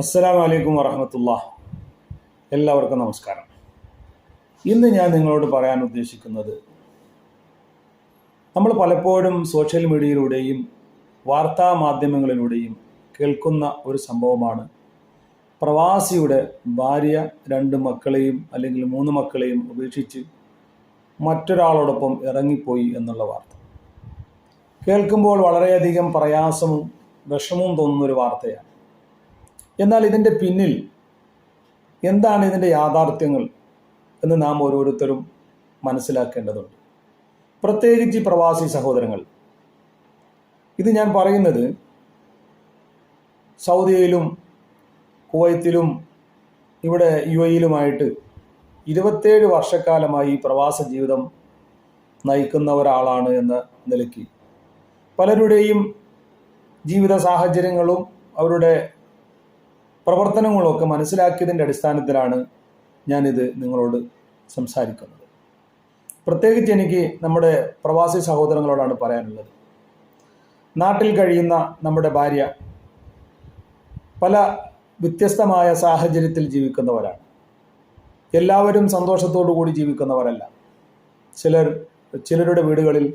അസ്സലാമു അലൈക്കും വറഹമത്തുള്ള. എല്ലാവർക്കും നമസ്കാരം. ഇന്ന് ഞാൻ നിങ്ങളോട് പറയാൻ ഉദ്ദേശിക്കുന്നത് നമ്മൾ പലപ്പോഴും സോഷ്യൽ മീഡിയയിലൂടെയും വാർത്താ മാധ്യമങ്ങളിലൂടെയും കേൾക്കുന്ന ഒരു സംഭവമാണ്. പ്രവാസിയുടെ ഭാര്യ രണ്ട് മക്കളെയും അല്ലെങ്കിൽ മൂന്ന് മക്കളെയും ഉപേക്ഷിച്ച് മറ്റൊരാളോടൊപ്പം ഇറങ്ങിപ്പോയി എന്നുള്ള വാർത്ത. കേൾക്കുമ്പോൾ വളരെയധികം പ്രയാസവും വിഷമവും തോന്നുന്ന ഒരു വാർത്തയാണ്. എന്നാൽ ഇതിന്റെ പിന്നിൽ എന്താണ് ഇതിന്റെ യാഥാർത്ഥ്യങ്ങൾ എന്ന് നാം ഓരോരുത്തരും മനസ്സിലാക്കേണ്ടതുണ്ട്. പ്രത്യേകിച്ച് പ്രവാസി സഹോദരങ്ങൾ. ഇത് ഞാൻ പറയുന്നത് സൗദിയിലും കുവൈത്തിലും ഇവിടെ യു എയിലുമായിട്ട് ഇരുപത്തേഴ് വർഷക്കാലമായി പ്രവാസ ജീവിതം നയിക്കുന്ന ഒരാളാണ് എന്ന നിലയ്ക്ക്. പലരുടെയും ജീവിത സാഹചര്യങ്ങളും അവരുടെ പ്രവർത്തനങ്ങളൊക്കെ മനസ്സിലാക്കിയതിന്റെ അടിസ്ഥാനത്തിലാണ് ഞാനിത് നിങ്ങളോട് സംസാരിക്കുന്നത്. പ്രത്യേകിച്ച് എനിക്ക് നമ്മുടെ പ്രവാസി സഹോദരങ്ങളോടാണ് പറയാനുള്ളത്. നാട്ടിൽ കഴിയുന്ന നമ്മുടെ ഭാര്യ പല വ്യത്യസ്തമായ സാഹചര്യത്തിൽ ജീവിക്കുന്നവരാണ്. എല്ലാവരും സന്തോഷത്തോടു കൂടി ജീവിക്കുന്നവരല്ല. ചിലർ ചിലരുടെ വീടുകളിൽ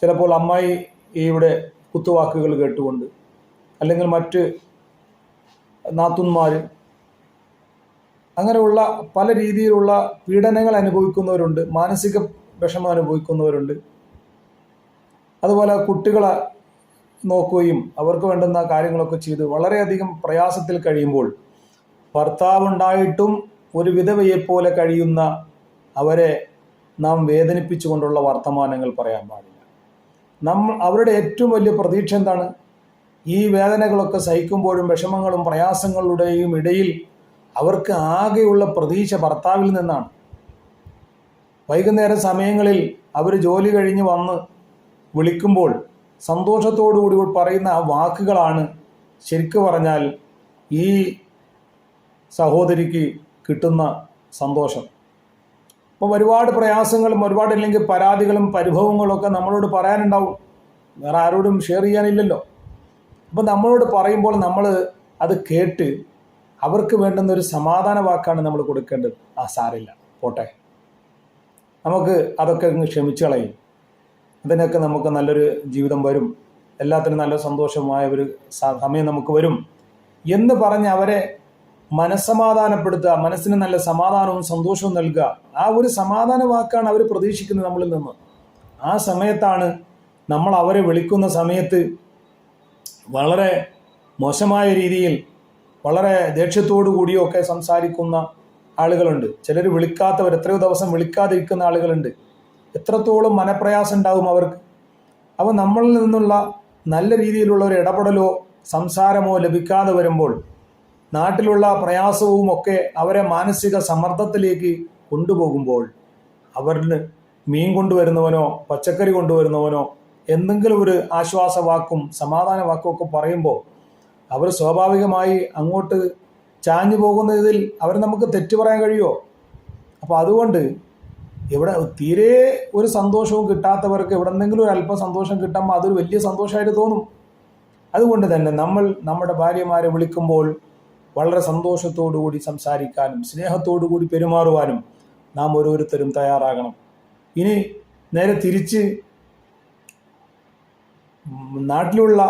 ചിലപ്പോൾ അമ്മായി ഇവിടെ കുത്തുവാക്കുകൾ കേട്ടുകൊണ്ട് അല്ലെങ്കിൽ മറ്റ് നാത്തുന്മാർ അങ്ങനെയുള്ള പല രീതിയിലുള്ള പീഡനങ്ങൾ അനുഭവിക്കുന്നവരുണ്ട് മാനസിക വിഷമം അനുഭവിക്കുന്നവരുണ്ട്. അതുപോലെ കുട്ടികളെ നോക്കുകയും അവർക്ക് വേണ്ടുന്ന കാര്യങ്ങളൊക്കെ ചെയ്ത് വളരെയധികം പ്രയാസത്തിൽ കഴിയുമ്പോൾ ഭർത്താവുണ്ടായിട്ടും ഒരു വിധവയെപ്പോലെ കഴിയുന്ന അവരെ നാം വേദനിപ്പിച്ചുകൊണ്ടുള്ള വർത്തമാനങ്ങൾ പറയാൻ പാടില്ല. നമ്മൾ അവരുടെ ഏറ്റവും വലിയ പ്രതീക്ഷ എന്താണ്? ഈ വേദനകളൊക്കെ സഹിക്കുമ്പോഴും വിഷമങ്ങളും പ്രയാസങ്ങളുടെയും ഇടയിൽ അവർക്ക് ആകെയുള്ള പ്രതീക്ഷ ഭർത്താവിൽ നിന്നാണ്. വൈകുന്നേര സമയങ്ങളിൽ അവർ ജോലി കഴിഞ്ഞ് വന്ന് വിളിക്കുമ്പോൾ സന്തോഷത്തോടുകൂടി പറയുന്ന ആ വാക്കുകളാണ് ശരിക്കു പറഞ്ഞാൽ ഈ സഹോദരിക്ക് കിട്ടുന്ന സന്തോഷം. അപ്പോൾ ഒരുപാട് പ്രയാസങ്ങളും ഒരുപാട് ഇല്ലെങ്കിൽ പരാതികളും പരിഭവങ്ങളും ഒക്കെ നമ്മളോട് പറയാനുണ്ടാവും. വേറെ ആരോടും ഷെയർ ചെയ്യാനില്ലല്ലോ. അപ്പോൾ നമ്മളോട് പറയുമ്പോൾ നമ്മൾ അത് കേട്ട് അവർക്ക് വേണ്ടുന്ന ഒരു സമാധാന വാക്കാണ് നമ്മൾ കൊടുക്കേണ്ടത്. ആ സാറില്ല പോട്ടെ. നമുക്ക് അതൊക്കെ ക്ഷമിച്ചു കളയും. അതിനൊക്കെ നമുക്ക് നല്ലൊരു ജീവിതം വരും. എല്ലാത്തിനും നല്ല സന്തോഷമായ ഒരു സമയം നമുക്ക് വരും. എന്ന് പറഞ്ഞ് അവരെ മനസ്സമാധാനപ്പെടുത്തുക മനസ്സിന് നല്ല സമാധാനവും സന്തോഷവും നൽകുക ആ ഒരു സമാധാന വാക്കാണ് അവർ പ്രതീക്ഷിക്കുന്നത് നമ്മളിൽ നിന്ന്. ആ സമയത്താണ് നമ്മൾ അവരെ വിളിക്കുന്ന സമയത്ത് വളരെ മോശമായ രീതിയിൽ വളരെ ദേഷ്യത്തോടു കൂടിയൊക്കെ സംസാരിക്കുന്ന ആളുകളുണ്ട്. ചിലർ വിളിക്കാത്തവർ എത്രയോ ദിവസം വിളിക്കാതിരിക്കുന്ന ആളുകളുണ്ട്. എത്രത്തോളം മനപ്രയാസം ഉണ്ടാവും അവർക്ക്. അപ്പോൾ നമ്മളിൽ നിന്നുള്ള നല്ല രീതിയിലുള്ള ഒരു ഇടപെടലോ സംസാരമോ ലഭിക്കാതെ വരുമ്പോൾ നാട്ടിലുള്ള പ്രയാസവും ഒക്കെ അവരെ മാനസിക സമ്മർദ്ദത്തിലേക്ക് കൊണ്ടുപോകുമ്പോൾ അവരിന് മീൻ കൊണ്ടുവരുന്നവനോ പച്ചക്കറി കൊണ്ടുവരുന്നവനോ എന്തെങ്കിലും ഒരു ആശ്വാസ വാക്കും സമാധാന വാക്കും ഒക്കെ പറയുമ്പോൾ അവർ സ്വാഭാവികമായി അങ്ങോട്ട് ചാഞ്ഞു പോകുന്നതിൽ അവർ നമുക്ക് തെറ്റു പറയാൻ കഴിയുമോ? അപ്പോൾ അതുകൊണ്ട് ഇവിടെ തീരെ ഒരു സന്തോഷവും കിട്ടാത്തവർക്ക് എവിടെ എന്തെങ്കിലും ഒരു അല്പം സന്തോഷം കിട്ടുമ്പോൾ അതൊരു വലിയ സന്തോഷമായിട്ട് തോന്നും. അതുകൊണ്ട് തന്നെ നമ്മൾ നമ്മുടെ ഭാര്യമാരെ വിളിക്കുമ്പോൾ വളരെ കൂടി സംസാരിക്കാനും സ്നേഹത്തോടു കൂടി പെരുമാറുവാനും നാം ഓരോരുത്തരും തയ്യാറാകണം. ഇനി നേരെ തിരിച്ച് നാട്ടിലുള്ള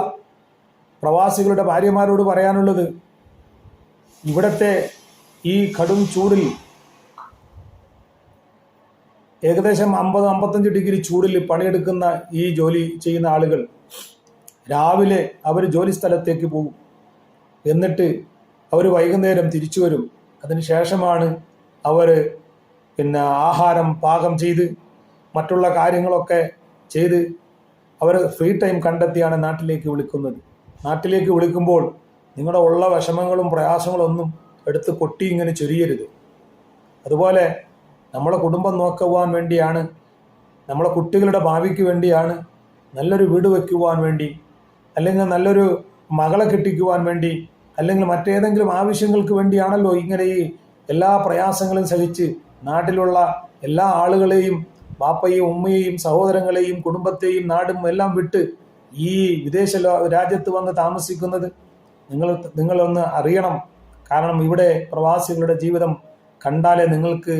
പ്രവാസികളുടെ ഭാര്യമാരോട് പറയാനുള്ളത് ഇവിടത്തെ ഈ കടും ചൂടിൽ ഏകദേശം അമ്പത് അമ്പത്തഞ്ച് ഡിഗ്രി ചൂടിൽ പണിയെടുക്കുന്ന ഈ ജോലി ചെയ്യുന്ന ആളുകൾ രാവിലെ അവർ ജോലി സ്ഥലത്തേക്ക് പോകും. എന്നിട്ട് അവർ വൈകുന്നേരം തിരിച്ചു വരും. അതിന് ശേഷമാണ് അവർ പിന്നെ ആഹാരം പാകം ചെയ്ത് മറ്റുള്ള കാര്യങ്ങളൊക്കെ ചെയ്ത് അവർ ഫ്രീ ടൈം കണ്ടെത്തിയാണ് നാട്ടിലേക്ക് വിളിക്കുന്നത്. നാട്ടിലേക്ക് വിളിക്കുമ്പോൾ നിങ്ങളുടെ ഉള്ള വിഷമങ്ങളും പ്രയാസങ്ങളും ഒന്നും എടുത്ത് കൊട്ടി ഇങ്ങനെ ചൊരിയരുത്. അതുപോലെ നമ്മളെ കുടുംബം നോക്കുവാൻ വേണ്ടിയാണ് നമ്മളെ കുട്ടികളുടെ ഭാവിക്ക് വേണ്ടിയാണ് നല്ലൊരു വീട് വയ്ക്കുവാൻ വേണ്ടി അല്ലെങ്കിൽ നല്ലൊരു മകളെ കെട്ടിക്കുവാൻ വേണ്ടി അല്ലെങ്കിൽ മറ്റേതെങ്കിലും ആവശ്യങ്ങൾക്ക് വേണ്ടിയാണല്ലോ ഇങ്ങനെ ഈ എല്ലാ പ്രയാസങ്ങളും സഹിച്ച് നാട്ടിലുള്ള എല്ലാ ആളുകളെയും ബാപ്പയും ഉമ്മയെയും സഹോദരങ്ങളെയും കുടുംബത്തെയും നാടും എല്ലാം വിട്ട് ഈ വിദേശ രാജ്യത്ത് വന്ന് താമസിക്കുന്നത് നിങ്ങൾ നിങ്ങളൊന്ന് അറിയണം. കാരണം ഇവിടെ പ്രവാസികളുടെ ജീവിതം കണ്ടാലേ നിങ്ങൾക്ക്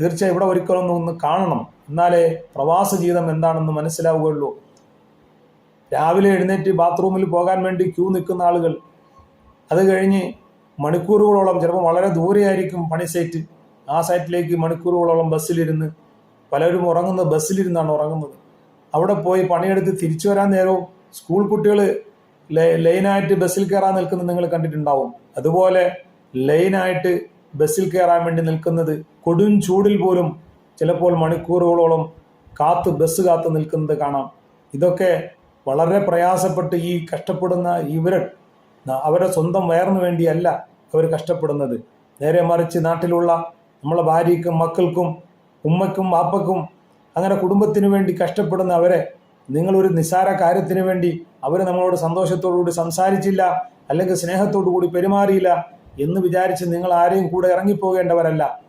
തീർച്ചയായും ഇവിടെ ഒരിക്കലും ഒന്ന് കാണണം. എന്നാലേ പ്രവാസ ജീവിതം എന്താണെന്ന് മനസ്സിലാവുകയുള്ളൂ. രാവിലെ എഴുന്നേറ്റ് ബാത്റൂമിൽ പോകാൻ വേണ്ടി ക്യൂ നിൽക്കുന്ന ആളുകൾ അത് കഴിഞ്ഞ് മണിക്കൂറുകളോളം ചിലപ്പോൾ വളരെ ദൂരെയായിരിക്കും പണി സൈറ്റ് ആ സൈറ്റിലേക്ക് മണിക്കൂറുകളോളം ബസ്സിലിരുന്ന് പലരും ഉറങ്ങുന്നത് ബസ്സിലിരുന്നാണ് ഉറങ്ങുന്നത്. അവിടെ പോയി പണിയെടുത്ത് തിരിച്ചു വരാൻ നേരവും സ്കൂൾ കുട്ടികൾ ലൈനായിട്ട് ബസ്സിൽ കയറാൻ നിൽക്കുന്നത് നിങ്ങൾ കണ്ടിട്ടുണ്ടാവും. അതുപോലെ ലൈനായിട്ട് ബസ്സിൽ കയറാൻ വേണ്ടി നിൽക്കുന്നത് കൊടും ചൂടിൽ പോലും ചിലപ്പോൾ മണിക്കൂറുകളോളം കാത്ത് ബസ് കാത്ത് നിൽക്കുന്നത് കാണാം. ഇതൊക്കെ വളരെ പ്രയാസപ്പെട്ട് ഈ കഷ്ടപ്പെടുന്ന ഇവർ അവരുടെ സ്വന്തം വയറിന് വേണ്ടിയല്ല അവർ കഷ്ടപ്പെടുന്നത്. നേരെ മറിച്ച് നാട്ടിലുള്ള നമ്മളെ ഭാര്യയ്ക്കും മക്കൾക്കും ഉമ്മയ്ക്കും വാപ്പയ്ക്കും അങ്ങനെ കുടുംബത്തിനു വേണ്ടി കഷ്ടപ്പെടുന്ന അവരെ നിങ്ങളൊരു നിസ്സാര കാര്യത്തിന് വേണ്ടി അവർ നമ്മളോട് സന്തോഷത്തോടുകൂടി സംസാരിച്ചില്ല അല്ലെങ്കിൽ സ്നേഹത്തോടു കൂടി പെരുമാറിയില്ല എന്ന് വിചാരിച്ച് നിങ്ങൾ ആരെയും കൂടെ ഇറങ്ങിപ്പോകേണ്ടവരല്ല.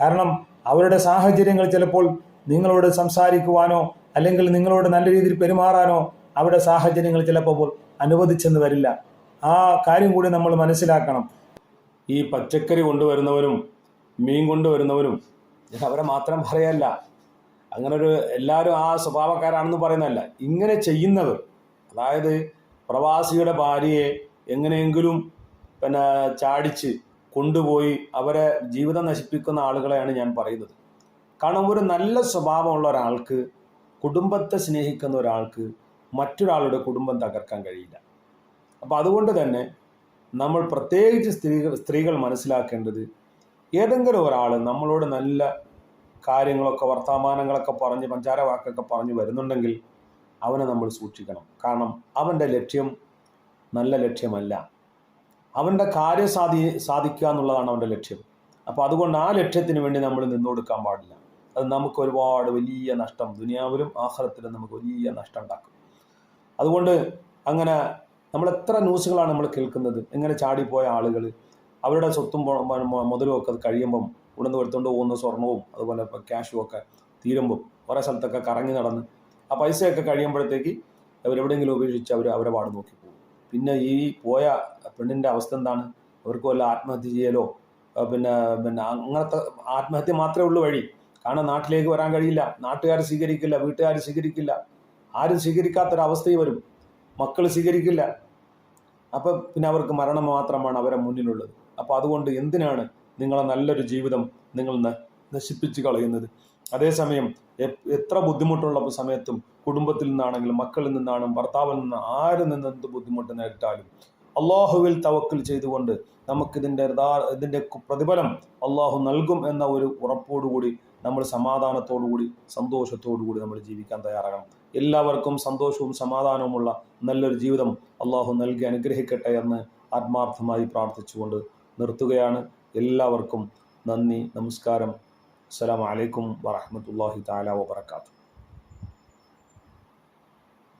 കാരണം അവരുടെ സാഹചര്യങ്ങൾ ചിലപ്പോൾ നിങ്ങളോട് സംസാരിക്കുവാനോ അല്ലെങ്കിൽ നിങ്ങളോട് നല്ല രീതിയിൽ പെരുമാറാനോ അവരുടെ സാഹചര്യങ്ങൾ ചിലപ്പോൾ അനുവദിച്ചെന്ന് വരില്ല. ആ കാര്യം കൂടി നമ്മൾ മനസ്സിലാക്കണം. ഈ പച്ചക്കറി കൊണ്ടുവരുന്നവരും മീൻ കൊണ്ടുവരുന്നവരും ഞാൻ അവരെ മാത്രം പറയല്ല. അങ്ങനെ ഒരു എല്ലാവരും ആ സ്വഭാവക്കാരാണെന്ന് പറയുന്നതല്ല. ഇങ്ങനെ ചെയ്യുന്നവർ അതായത് പ്രവാസിയുടെ ഭാര്യയെ എങ്ങനെയെങ്കിലും പിന്നെ ചാടിച്ച് കൊണ്ടുപോയി അവരെ ജീവിതം നശിപ്പിക്കുന്ന ആളുകളെയാണ് ഞാൻ പറയുന്നത്. കാരണം ഒരു നല്ല സ്വഭാവമുള്ള ഒരാൾക്ക് കുടുംബത്തെ സ്നേഹിക്കുന്ന ഒരാൾക്ക് മറ്റൊരാളുടെ കുടുംബം തകർക്കാൻ കഴിയില്ല. അപ്പോൾ അതുകൊണ്ട് തന്നെ നമ്മൾ പ്രത്യേകിച്ച് സ്ത്രീകൾ സ്ത്രീകൾ മനസ്സിലാക്കേണ്ടത് ഏതെങ്കിലും ഒരാൾ നമ്മളോട് നല്ല കാര്യങ്ങളൊക്കെ വർത്തമാനങ്ങളൊക്കെ പറഞ്ഞ് പഞ്ചാര വാക്കൊക്കെ പറഞ്ഞ് വരുന്നുണ്ടെങ്കിൽ അവനെ നമ്മൾ സൂക്ഷിക്കണം. കാരണം അവന്റെ ലക്ഷ്യം നല്ല ലക്ഷ്യമല്ല. അവന്റെ കാര്യം സാധി സാധിക്കുക എന്നുള്ളതാണ് അവന്റെ ലക്ഷ്യം. അപ്പോൾ അതുകൊണ്ട് ആ ലക്ഷ്യത്തിന് വേണ്ടി നമ്മൾ നിന്നുകൊടുക്കാൻ പാടില്ല. അത് നമുക്ക് ഒരുപാട് വലിയ നഷ്ടം ദുനിയാവിലും ആഹ്ലത്തിലും നമുക്ക് വലിയ നഷ്ടം ഉണ്ടാക്കും. അതുകൊണ്ട് അങ്ങനെ നമ്മൾ എത്ര ന്യൂസുകളാണ് നമ്മൾ കേൾക്കുന്നത്? എങ്ങനെ ചാടിപ്പോയ ആളുകൾ അവരുടെ സ്വത്തും മുതലും ഒക്കെ കഴിയുമ്പം ഉണർന്ന് എടുത്തുകൊണ്ട് പോകുന്ന സ്വർണവും അതുപോലെ ക്യാഷും ഒക്കെ തീരുമ്പോൾ കുറേ സ്ഥലത്തൊക്കെ കറങ്ങി നടന്ന് ആ പൈസയൊക്കെ കഴിയുമ്പോഴത്തേക്ക് അവരെവിടെയെങ്കിലും ഉപേക്ഷിച്ച് അവർ അവരെ പാട് നോക്കി പോകും. പിന്നെ ഈ പോയ പെണ്ണിന്റെ അവസ്ഥ എന്താണ്? അവർക്ക് വല്ല ആത്മഹത്യ ചെയ്യലോ? പിന്നെ പിന്നെ അങ്ങനത്തെ ആത്മഹത്യ മാത്രമേ ഉള്ളൂ വഴി. കാരണം നാട്ടിലേക്ക് വരാൻ കഴിയില്ല നാട്ടുകാർ സ്വീകരിക്കില്ല വീട്ടുകാർ സ്വീകരിക്കില്ല ആരും സ്വീകരിക്കാത്തൊരവസ്ഥയും വരും. മക്കൾ സ്വീകരിക്കില്ല. അപ്പം പിന്നെ അവർക്ക് മരണം മാത്രമാണ് അവരെ മുന്നിലുള്ളത്. അപ്പോൾ അതുകൊണ്ട് എന്തിനാണ് നിങ്ങളെ നല്ലൊരു ജീവിതം നിങ്ങൾ നശിപ്പിച്ച് കളയുന്നത്? അതേസമയം എത്ര ബുദ്ധിമുട്ടുള്ള സമയത്തും കുടുംബത്തിൽ നിന്നാണെങ്കിലും മക്കളിൽ നിന്നാണെങ്കിലും ഭർത്താവിൽ നിന്ന് ആരിൽ നിന്ന് എന്ത് ബുദ്ധിമുട്ട് നേരിട്ടാലും അള്ളാഹുവിൽ തവക്കിൽ ചെയ്തുകൊണ്ട് നമുക്കിതിന്റെ ഇതിന്റെ പ്രതിഫലം അള്ളാഹു നൽകും എന്ന ഒരു ഉറപ്പോടുകൂടി നമ്മൾ സമാധാനത്തോടുകൂടി സന്തോഷത്തോടുകൂടി നമ്മൾ ജീവിക്കാൻ തയ്യാറാകണം. എല്ലാവർക്കും സന്തോഷവും സമാധാനവുമുള്ള നല്ലൊരു ജീവിതം അള്ളാഹു നൽകി അനുഗ്രഹിക്കട്ടെ എന്ന് ആത്മാർത്ഥമായി പ്രാർത്ഥിച്ചുകൊണ്ട് നിർത്തുകയാണ്. എല്ലാവർക്കും നന്ദി നമസ്കാരം. അസ്സലാമു അലൈക്കും വറഹ്മത്തുള്ളാഹി താല വബറകാതുഹു.